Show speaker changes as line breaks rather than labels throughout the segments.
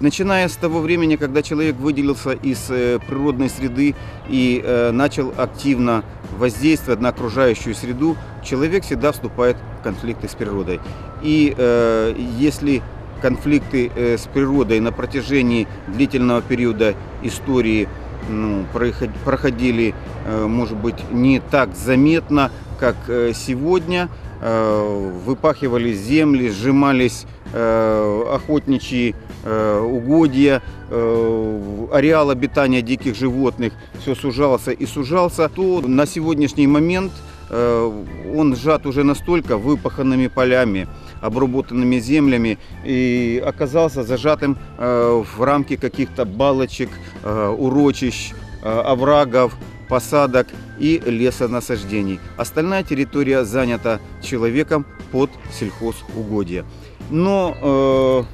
Начиная с того времени, когда человек выделился из э, природной среды и э, начал активно воздействовать на окружающую среду, человек всегда вступает в конфликты с природой. И э, если конфликты с природой на протяжении длительного периода истории ну, проиход- проходили, э, может быть, не так заметно, как э, сегодня, э, выпахивались земли, сжимались э, охотничьи э, угодья, э, ареал обитания диких животных все сужался и сужался, то на сегодняшний момент э, он сжат уже настолько выпаханными полями, обработанными землями и оказался зажатым э, в рамки каких-то балочек, э, урочищ, э, оврагов, посадок и лесонасаждений. Остальная территория занята человеком под сельхозугодья. Но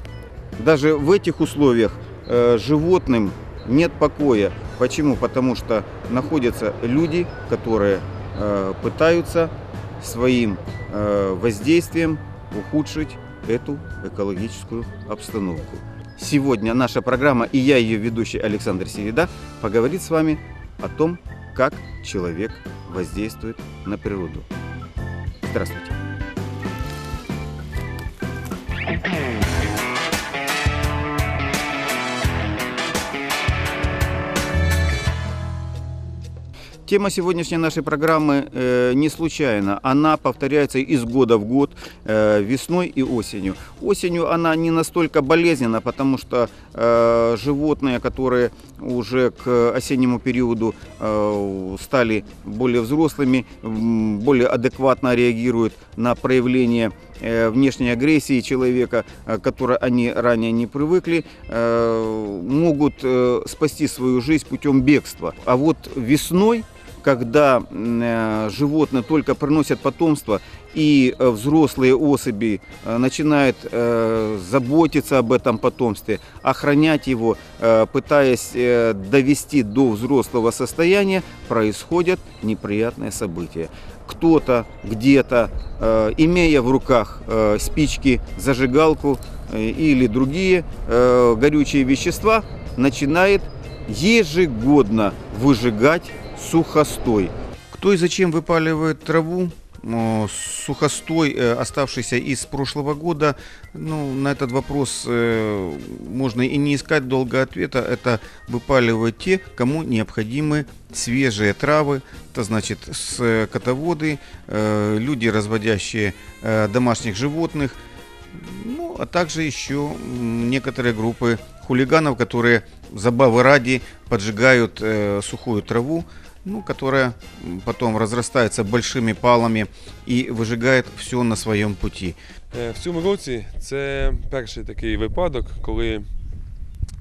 э, даже в этих условиях э, животным нет покоя. Почему? Потому что находятся люди, которые э, пытаются своим э, воздействием ухудшить эту экологическую обстановку. Сегодня наша программа и я ее ведущий Александр Середа поговорит с вами о том, как человек воздействует на природу. Здравствуйте. Тема сегодняшней нашей программы э, не случайна. Она повторяется из года в год, э, весной и осенью. Осенью она не настолько болезненна, потому что э, животные, которые уже к осеннему периоду э, стали более взрослыми, более адекватно реагируют на проявление э, внешней агрессии человека, э, к которой они ранее не привыкли, э, могут спасти свою жизнь путем бегства. А вот весной когда э, животные только приносят потомство и э, взрослые особи э, начинают заботиться об этом потомстве, охранять его, пытаясь довести до взрослого состояния, происходят неприятные события. Кто-то где-то, имея в руках спички, зажигалку или другие горючие вещества, начинает ежегодно выжигать сухостой. Кто и зачем выпаливает траву? Сухостой, э, оставшийся из прошлого года, ну, на этот вопрос э, можно и не искать долго ответа. Это выпаливают те, кому необходимы свежие травы, это значит скотоводы, э, люди, разводящие домашних животных, ну, а также еще некоторые группы хулиганов, которые забавы ради поджигают сухую траву, ну, которая потом разрастается большими палами и выжигает все на своем пути.
Е, В цьому році це перший такий випадок, коли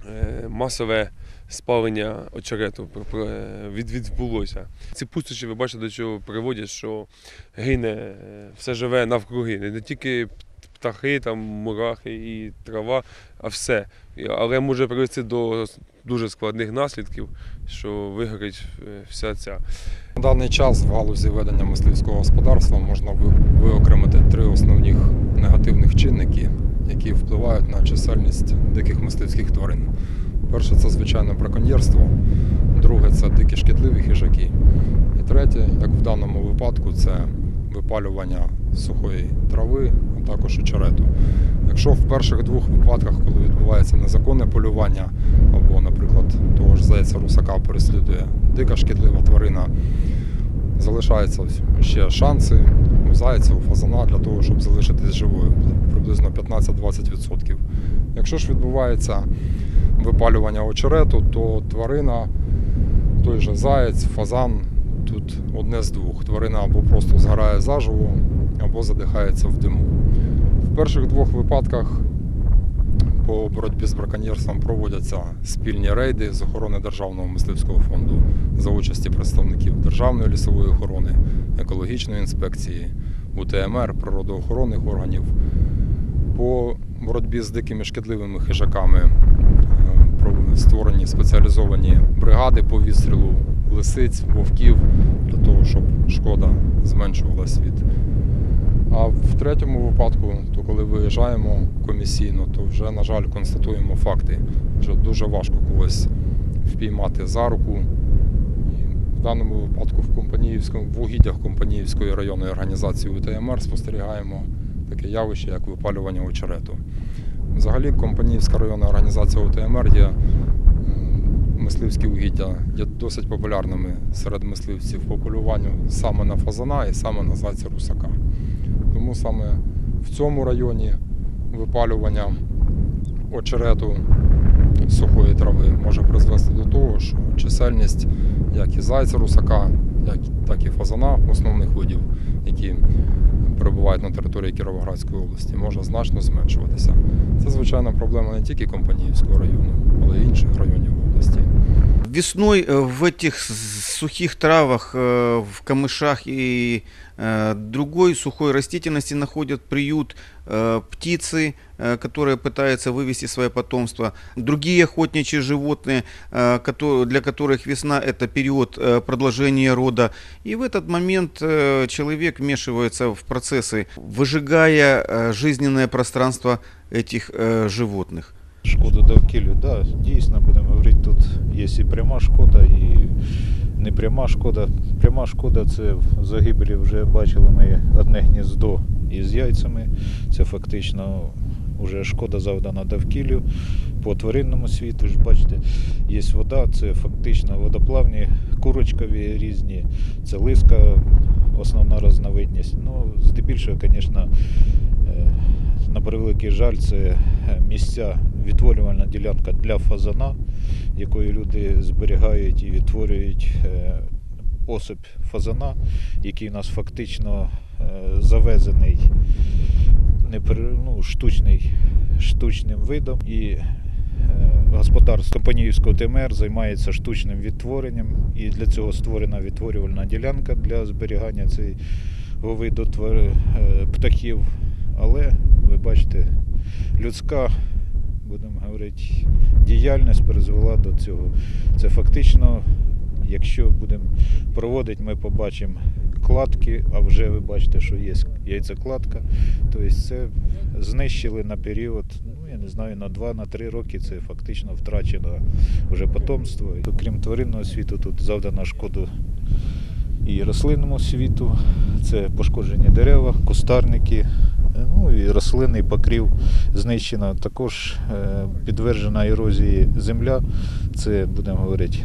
е, масове спалення очерету е, від, відбулося. Ці пустощі, ви бачите, до чого приводять, що гине все живе навкруги. Не тільки птахи, там, мурахи і трава, а все. Але може привести до дуже складних наслідків, що вигорить е, вся ця.
На даний час в галузі ведення мисливського господарства можна виокремити три основних негативних чинники, які впливають на чисельність диких мисливських тварин. Перше це звичайно браконьєрство, друге це дикі шкідливі хижаки. І третє, як в даному випадку, це випалювання сухої трави, а також очерету. Якщо в перших двох випадках, коли відбувається незаконне полювання, або, наприклад, того ж зайця русака переслідує дика шкідлива тварина, залишаються ще шанси у зайця, у фазана для того, щоб залишитись живою, приблизно 15-20%. Якщо ж відбувається випалювання очерету, то тварина, той же заєць, фазан, тут одне з двох. Тварина або просто згорає заживо, або задихається в диму. Перших двох випадках по боротьбі з браконьєрством проводяться спільні рейди з охорони Державного мисливського фонду за участі представників Державної лісової охорони, екологічної інспекції, УТМР, природоохоронних органів. По боротьбі з дикими шкідливими хижаками е, створені спеціалізовані бригади по відстрілу лисиць, вовків для того, щоб шкода зменшувалась від. А в третьому випадку, то коли виїжджаємо комісійно, то вже, на жаль, констатуємо факти, що дуже важко когось впіймати за руку. В даному випадку в Компаніївському, в угіддях Компаніївської районної організації УТМР спостерігаємо таке явище, як випалювання очерету. Взагалі, Компаніївська районна організація УТМР є мисливські угіддя є досить популярними серед мисливців по полюванню саме на фазана і саме на зайця русака. Тому саме в цьому районі випалювання очерету сухої трави може призвести до того, що чисельність як і зайця русака, так і фазана основних видів, які перебувають на території Кіровоградської області, може значно зменшуватися. Це звичайна проблема не тільки Компаніївського району, але й інших районів області.
Весной э, в этих сухих травах, э, в камышах и э, другой сухой растительности находят приют птицы, которые пытаются вывести свое потомство, другие охотничьи животные, для которых весна это период продолжения рода. И в этот момент человек вмешивается в процессы, выжигая жизненное пространство этих животных.
Шкоду довкіллю, да, дійсно будемо говорити, тут є і пряма шкода, і непряма шкода. Пряма шкода це в загибелі вже бачили ми одне гніздо із яйцями. Це фактично вже шкода завдана довкіллю. По тваринному світу ж бачите, є вода, це фактично водоплавні, курочкові різні, це лиска, основна розновидність. Ну, здебільшого, звісно, е, на превеликий жаль, це місця відтворювальна ділянка для фазана, якою люди зберігають і відтворюють е, особь фазана, який у нас фактично е, завезений ну, штучний, штучним видом. І е, господарство Компаніївського ТМР займається штучним відтворенням, і для цього створена відтворювальна ділянка для зберігання цього виду е, птахів. Але ви бачите, людська, будемо говорити, діяльність призвела до цього. Це фактично, якщо будемо проводити, ми побачимо кладки, а вже ви бачите, що є яйцекладка. Тобто це знищили на період, ну я не знаю, на 2-3 роки це фактично втрачено вже потомство. То, крім тваринного світу, тут завдана шкоду і рослинному світу. Це пошкоджені дерева, кустарники, ну і рослинний покрів знищено. Також е, підтверджена ерозії земля. Це будемо говорити,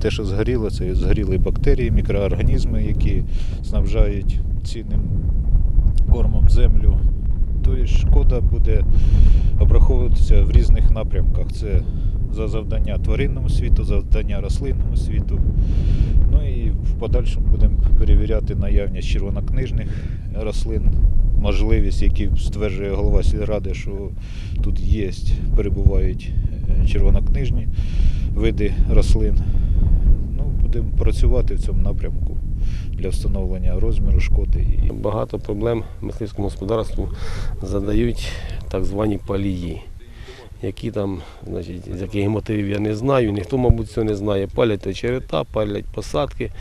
те, що згоріло, це згоріли бактерії, мікроорганізми, які снабжають цінним кормом землю. Тобто шкода буде обраховуватися в різних напрямках. Це за завдання тваринному світу, завдання рослинному світу. Ну і в подальшому будемо перевіряти наявність червонокнижних рослин, можливість, які стверджує голова сільради, що тут є, перебувають е, червонокнижні види рослин. Ну, будемо працювати в цьому напрямку для встановлення розміру шкоди.
Багато проблем мисливському господарству задають так звані палії, які там, значить, з яких мотивів я не знаю, ніхто, мабуть, цього не знає. Палять очерета, палять посадки,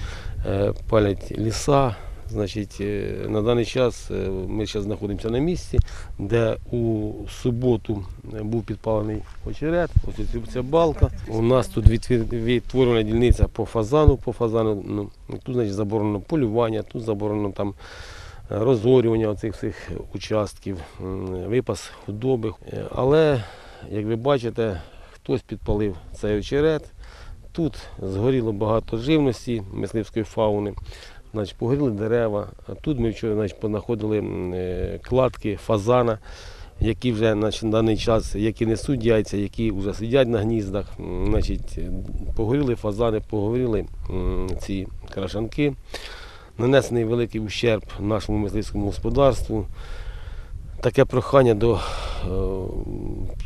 е, палять ліса. Значить, е, на даний час е, ми зараз знаходимося на місці, де у суботу е, був підпалений очерет, ось ця- балка. У нас тут відтворена дільниця по фазану, по фазану. Ну, тут значить, заборонено полювання, тут заборонено там розорювання оцих всіх участків, випас худоби. Але, як ви бачите, хтось підпалив цей очерет. Тут згоріло багато живності мисливської фауни. Значить, погоріли дерева. А Тут ми вчора значить, понаходили е, кладки фазана, які вже значить, на даний час які несуть яйця, які вже сидять на гніздах. Значить, погоріли фазани, погоріли ці крашанки. Нанесений великий ущерб нашому мисливському господарству. Таке прохання до е,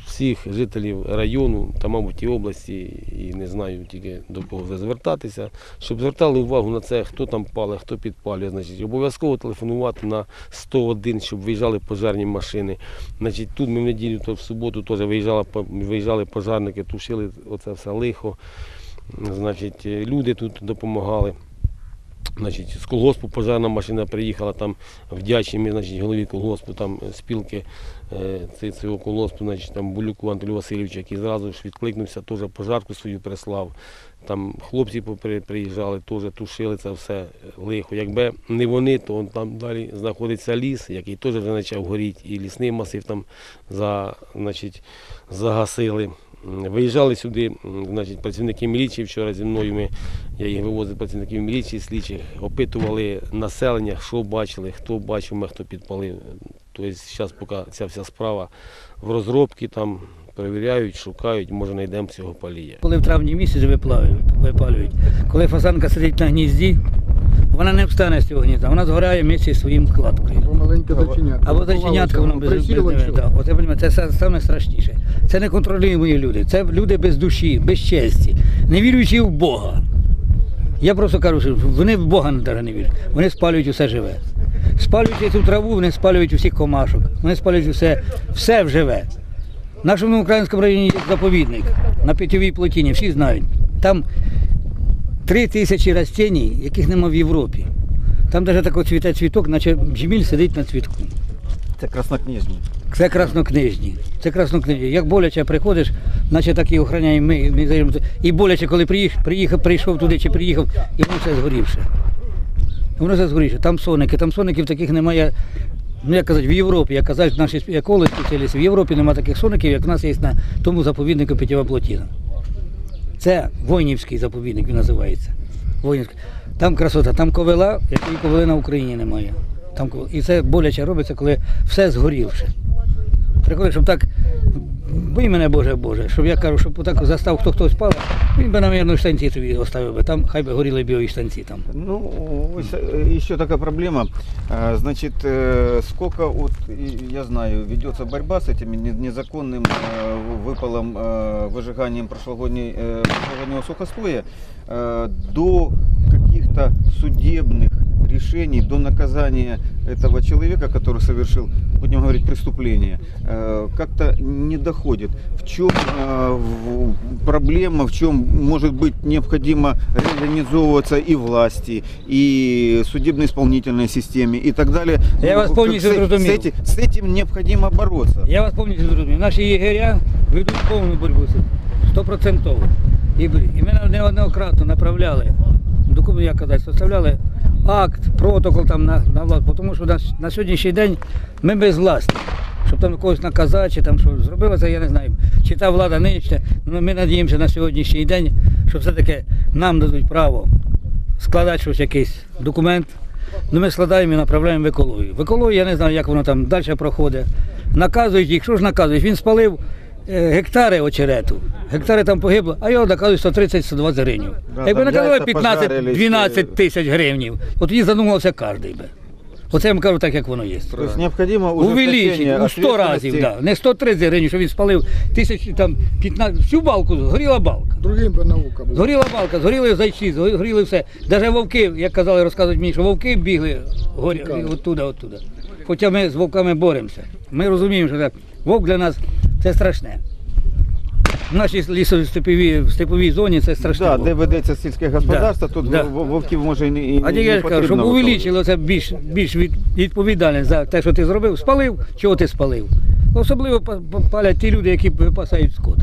всіх жителів району та, мабуть, і області, і не знаю тільки до кого звертатися, щоб звертали увагу на це, хто там пале, хто підпалює. Значить, обов'язково телефонувати на 101, щоб виїжджали пожежні машини. Значить, тут ми в неділю, то в суботу теж виїжджали, виїжджали пожежники, тушили оце все лихо. Значить, люди тут допомагали. Значить, з колгоспу пожежна машина приїхала, там вдячні значить, голові колгоспу, там е, спілки е, цього колгоспу, значить, там Булюку Анатолію Васильовичу, який зразу ж відкликнувся, теж пожарку свою прислав. Там хлопці приїжджали, теж тушили це все лихо. Якби не вони, то там далі знаходиться ліс, який теж вже почав горіти, і лісний масив там за, значить, загасили. Виїжджали сюди значить, працівники міліції. Вчора зі мною ми, я їх вивозив працівників міліції, слідчих, опитували населення, що бачили, хто бачив, ми, хто підпалив. Тобто зараз поки ця вся справа в розробці, там перевіряють, шукають, може знайдемо цього палія.
Коли в травні місяці випалюють, коли фазанка сидить на гнізді, вона не встане з цього гнізда, вона згорає місці своїм кладкою.
Або маленьке зайченятко.
Або зайченятка воно без, без, да. Оце, розумієте, це са- саме страшніше. Це не контролюємо люди, це люди без душі, без честі, не віруючи в Бога. Я просто кажу, що вони в Бога не вірять. Вони спалюють усе живе. Спалюють цю траву, вони спалюють усіх комашок, вони спалюють усе, все живе. В нашому українському районі є заповідник на Пітьовій плотині, всі знають. Там три тисячі растень, яких нема в Європі. Там навіть такий цвіте цвіток, наче бжміль сидить на цвітку.
Это краснокнижник.
Це краснокнижні. Це краснокнижні. Як боляче приходиш, наче так і охороняємо ми. ми і боляче, коли приїхав, приїхав, прийшов туди чи приїхав, і воно все згорівше. Воно все згорівше. Там соники, там соників таких немає. Ну, як казати, в Європі, як казали наші екологи спеціалісти, в Європі немає таких соників, як в нас є на тому заповіднику Пітєва Плотіна. Це воїнівський заповідник він називається. Воїнівський. Там красота, там ковила, якої ковили на Україні немає. Там, і це боляче робиться, коли все згорівше. Приходить, щоб так, бий мене Боже Боже, щоб я кажу, щоб так застав, хто хтось палив, він би, навірно, штанці тобі оставив би. Там хай би горіли б його і штанці там.
Ну, ось, э, еще такая проблема. А, Значит, э, сколько вот, и я знаю, ведется борьба с этим не- незаконным э, выпалом, э, выжиганием прошлогодней, э, прошлогоднего сухостоя э, до каких-то судебных решений, до наказания этого человека, который совершил, будем говорить, преступление, э, как-то не доходит. В чем э, в- проблема, в чем может быть необходимо реорганизовываться и власти, и судебно-исполнительной системе, и так далее.
Я вас
как
полностью
с,
зрозумів.
с, эти- с этим необходимо бороться.
Я вас повністю зрозумів. Наші єгеря ведуть повну боротьбу з цим. стопроцентово. І, б- і ми неоднократно направляли, документи, як казати, составляли акт, протокол там на, на владу, тому що на, на сьогоднішній день ми без власті. Щоб там когось наказати, чи там що зробили це, я не знаю. Чи та влада нинішня, ну, ми надіємося на сьогоднішній день, що все-таки нам дадуть право складати щось, якийсь документ. Ну, ми складаємо і направляємо в екологію. В екологію я не знаю, як воно там далі проходить. Наказують їх, що ж наказують? Він спалив гектари очерету. Гектари там погибло, а його наказують 130-120 гривень.
Да,
Якби наказали 15-12
е.
тисяч гривень, от тоді задумався кожен би. Оце я вам кажу так, як воно є.
То есть необходимо
Увеличить
ужесточение
у 100 разів, да. не 130 гривень, що він спалив тисяч, там, 15, всю балку, згоріла балка.
Другим би наука була.
Згоріла балка, згоріли зайці, згоріли все. Навіть вовки, як казали, розказують мені, що вовки бігли горі, оттуда, оттуда. Хоча ми з вовками боремося. Ми розуміємо, що так, вовк для нас це страшне. В нашій лісостеповій степовій зоні це страшне.
Да, де ведеться сільське господарство,
Да,
тут
да.
вовків може і не і
А тільки я ж кажу, щоб
потрібно
увеличило це більш, більш від, відповідальність за те, що ти зробив, спалив, чого ти спалив. Особливо па- па- палять ті люди, які випасають скот.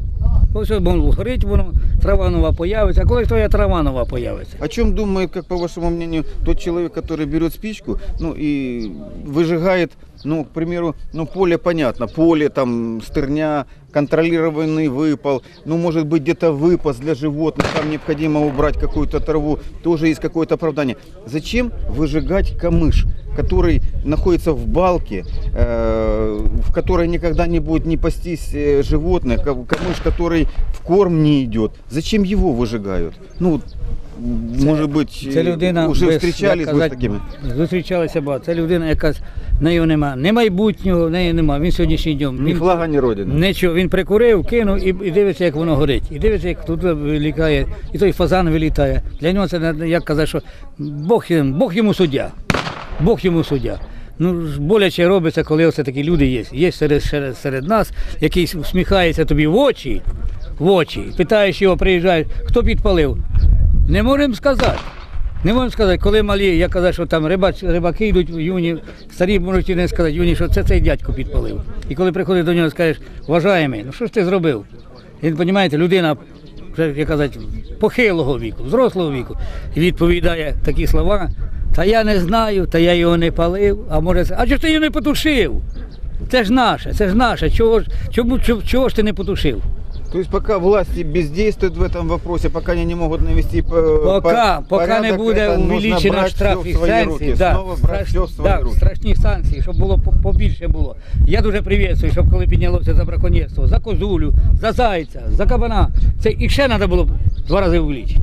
Ось воно горить воно, трава нова появиться, а коли ж твоя трава нова появиться?
О чем думает, как по вашему мнению, тот человек, который берет спичку, ну и выжигает, ну, к примеру, ну, поле понятно, поле, там, стерня, контролированный выпал, ну, может быть, где-то выпас для животных, там необходимо убрать какую-то траву, тоже есть какое-то оправдание. Зачем выжигать камыш, который находится в балке, э, в которой никогда не будет не пастись э, животных, ка- камыш, который в корм не идет? Зачем его выжигают? Ну, вот, может быть,
Це людина
уже
без,
встречались
як
вы с
казати,
такими?
Зустрічалися багато. Це людина, яка в неї нема. Не майбутнього, в неї нема. Він сьогоднішній день.
Ни
Він,
флага, ни родины.
Нічого, він прикурив, кинув і, і дивиться, як воно горить. І дивиться, як тут вилікає, і той фазан вилітає. Для нього це не- як казати, що Бог, їм- Бог йому суддя. Бог йому суддя. Ну, ж боляче робиться, коли оце такі люди є. Є серед, серед, серед нас, який усміхається тобі в очі, в очі, питаєш його, приїжджаєш, хто підпалив. Не можемо сказати. Не можна сказати, коли малі, я казав, що там рибач, рибаки йдуть юні, старі можуть і не сказати, юні, що це цей дядько підпалив. І коли приходиш до нього, скажеш, вважаємий, ну що ж ти зробив? Він, розумієте, людина, як казати, похилого віку, взрослого віку, і відповідає такі слова, та я не знаю, та я його не палив, а може, а чого ж ти його не потушив? Це ж наше, це ж наше. Чого ж, чому, чого, чого ж ти не потушив?
То есть пока власти бездействуют в этом вопросе, пока они не могут навести э,
Пока,
по-
пока не
порядок,
буде
это нужно
увеличено
брать
штраф
всё в
і
свои
санкції,
руки,
да,
снова брать
страш-
все в свои
да,
руки.
страшні санкції, щоб було по- побільше було. Я дуже привітствую, щоб коли піднялося за браконьєрство, за козулю, за зайця, за кабана, це і ще треба було б два рази увеличити.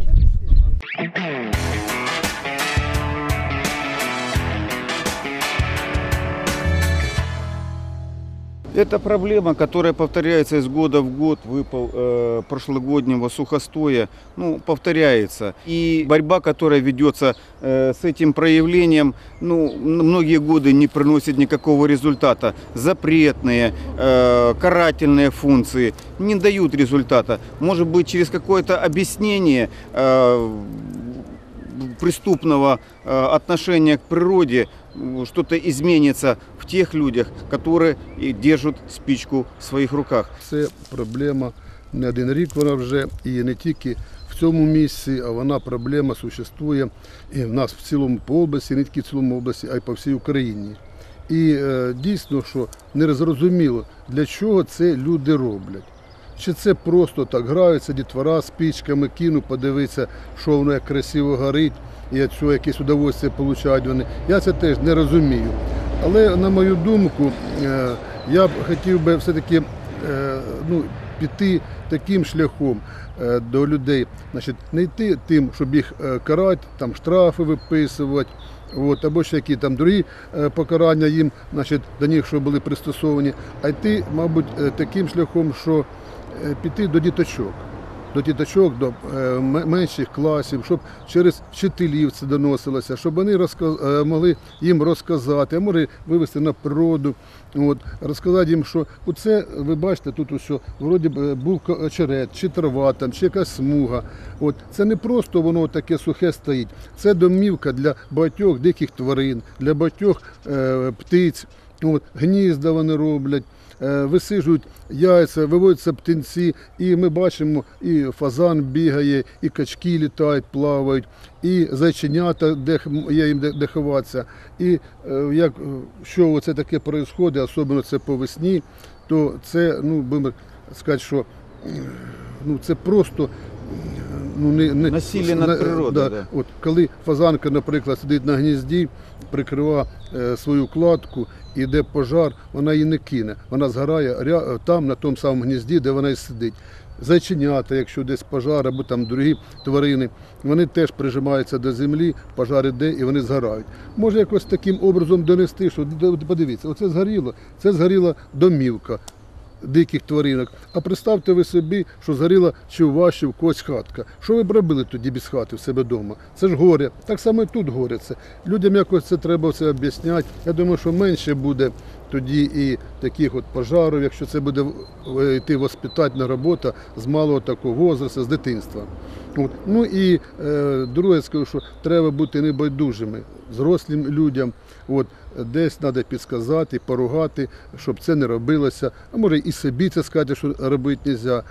Это проблема, которая повторяется из года в год, выпал э, прошлогоднего сухостоя, ну, повторяется. И борьба, которая ведется э, с этим проявлением, ну, многие годы не приносит никакого результата. Запретные, э, карательные функции не дают результата. Может быть, через какое-то объяснение э, преступного э, отношения к природе что-то изменится в тех людях, которые держат спичку в своих руках.
Це проблема не один рік вона вже і не тільки в цьому місці, а вона проблема существує і в нас в цілому по області, не тільки в цілому області, а й по всій Україні. І е, дійсно, що не зрозуміло, для чого це люди роблять. Чи це просто так граються, дітвора з пічками, кину, подивитися, що воно як красиво горить, і від цього якесь удовольствие получають вони. Я це теж не розумію. Але на мою думку, е, я б хотів би все-таки е, ну, піти таким шляхом е, до людей, значить, не йти тим, щоб їх карати, там штрафи виписувати. От, або ще які там другі покарання їм, значить, до них, що були пристосовані, а йти, мабуть, таким шляхом, що піти до діточок, до діточок, до е, менших класів, щоб через вчителів це доносилося, щоб вони е, могли їм розказати, а може вивести на природу, от, розказати їм, що оце, ви бачите, тут усе, вроді е, був очерет, чи трава, там, чи якась смуга. От, це не просто воно таке сухе стоїть, це домівка для багатьох диких тварин, для багатьох е, птиць. От, гнізда вони роблять, висижують яйця, виводяться птенці, і ми бачимо, і фазан бігає, і качки літають, плавають, і зайченята, де є їм де, ховатися. І е, як е, що це таке відбувається, особливо це по весні, то це, ну, будемо сказати, що е, ну, це просто е, ну, не, не,
Насилие над
на-
природою,
да.
да.
От коли фазанка, наприклад, сидить на гнізді, прикриває е, свою кладку, і йде пожар, вона її не кине. Вона згорає ря- там, на тому самому гнізді, де вона і сидить. Зайченята, якщо десь пожар або там другі тварини, вони теж прижимаються до землі, пожар іде і вони згорають. Може якось таким образом донести, що д- подивіться, оце згоріло, це згоріла домівка диких тваринок. А представте ви собі, що згоріла чи у вас, чи в когось хатка. Що ви б робили тоді без хати в себе вдома? Це ж горе. Так само і тут горе. Це. Людям якось це треба все об'ясняти. Я думаю, що менше буде тоді і таких от пожарів, якщо це буде е, йти воспитательна робота з малого такого возрасту, з дитинства. От. Ну і е, друге скажу, що треба бути небайдужими зрослим людям. От, десь треба підсказати, поругати, щоб це не робилося. А може і собі це сказати, що робити не можна.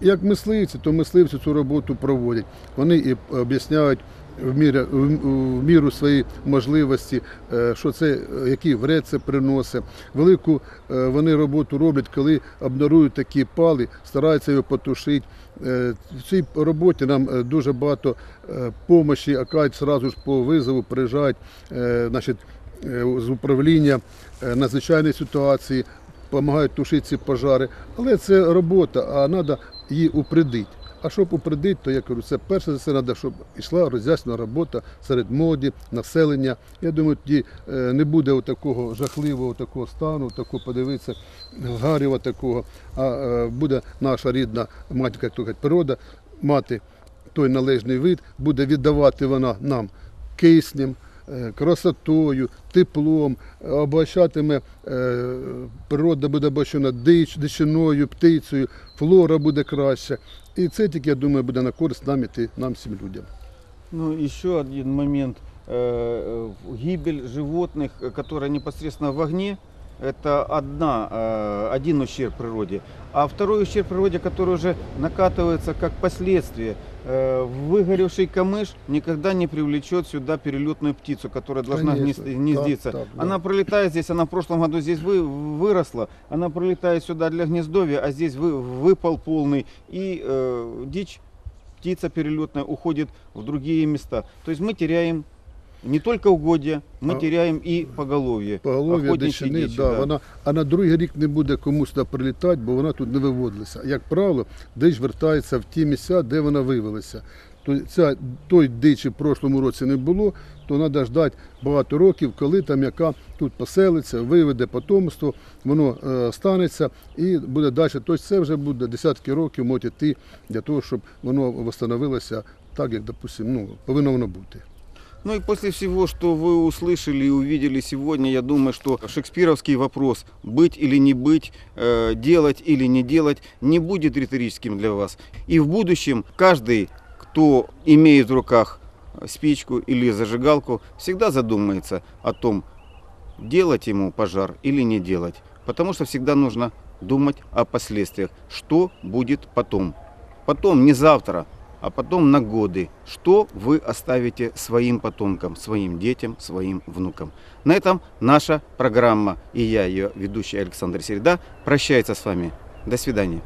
Як мисливці, то мисливці цю роботу проводять. Вони і об'ясняють в міру, в міру своєї можливості, е, що це, який вред це приносить. Велику е, вони роботу роблять, коли обнарують такі пали, стараються його потушити. Е, В цій роботі нам дуже багато допомоги, окажуть одразу ж по визову, приїжджають значить, з управління е, надзвичайної ситуації, допомагають тушити ці пожари. Але це робота, а треба її упредити. А щоб упредити, то я кажу, це перше за все треба, щоб йшла роз'яснена робота серед молоді, населення. Я думаю, тоді е, не буде такого жахливого такого стану, такого подивитися, гарєва такого, а е, буде наша рідна матінка, як то кажуть, природа, мати той належний вид, буде віддавати вона нам киснем, е, красотою, теплом, е, обощатиме, е, природа буде обощена дич, дичиною, птицею, флора буде краща. І це тільки, я думаю, буде на користь нам іти, нам всім людям.
Ну, еще один момент. Э, э, Гибель животных, э, которая непосредственно в огне, это одна, э, один ущерб природе. А второй ущерб природе, который уже накатывается как последствие. Э, Выгоревший камыш никогда не привлечет сюда перелетную птицу, которая должна
Конечно.
гнезд- гнездиться.
Так, так, да.
Она пролетает здесь, она в прошлом году здесь вы, выросла, она пролетает сюда для гнездовья, а здесь вы, выпал полный, и э, дичь, птица перелетная уходит в другие места. То есть мы теряем не только угодья, мы
А-
теряем и поголовье.
Поголов'я дичини,
дичі,
да,
да.
Вона, а на другий рік не буде комусь сюди прилітати, бо вона тут не виводилася. Як правило, дич вертається в ті місця, де вона вивелася. То ця, той дичі в прошлому році не було, то треба ждати багато років, коли там яка тут поселиться, виведе потомство, воно е, станеться і буде далі. Тобто це вже буде десятки років можуть йти для того, щоб воно встановилося так, як, допустимо, ну, повинно воно бути.
Ну и после всего, что вы услышали и увидели сегодня, я думаю, что шекспировский вопрос «быть или не быть», э, «делать или не делать» не будет риторическим для вас. И в будущем каждый, кто имеет в руках спичку или зажигалку, всегда задумается о том, делать ему пожар или не делать. Потому что всегда нужно думать о последствиях, что будет потом. Потом, не завтра, а потом на годы, что вы оставите своим потомкам, своим детям, своим внукам. На этом наша программа и я, ее ведущий Александр Середа, прощается с вами. До свидания.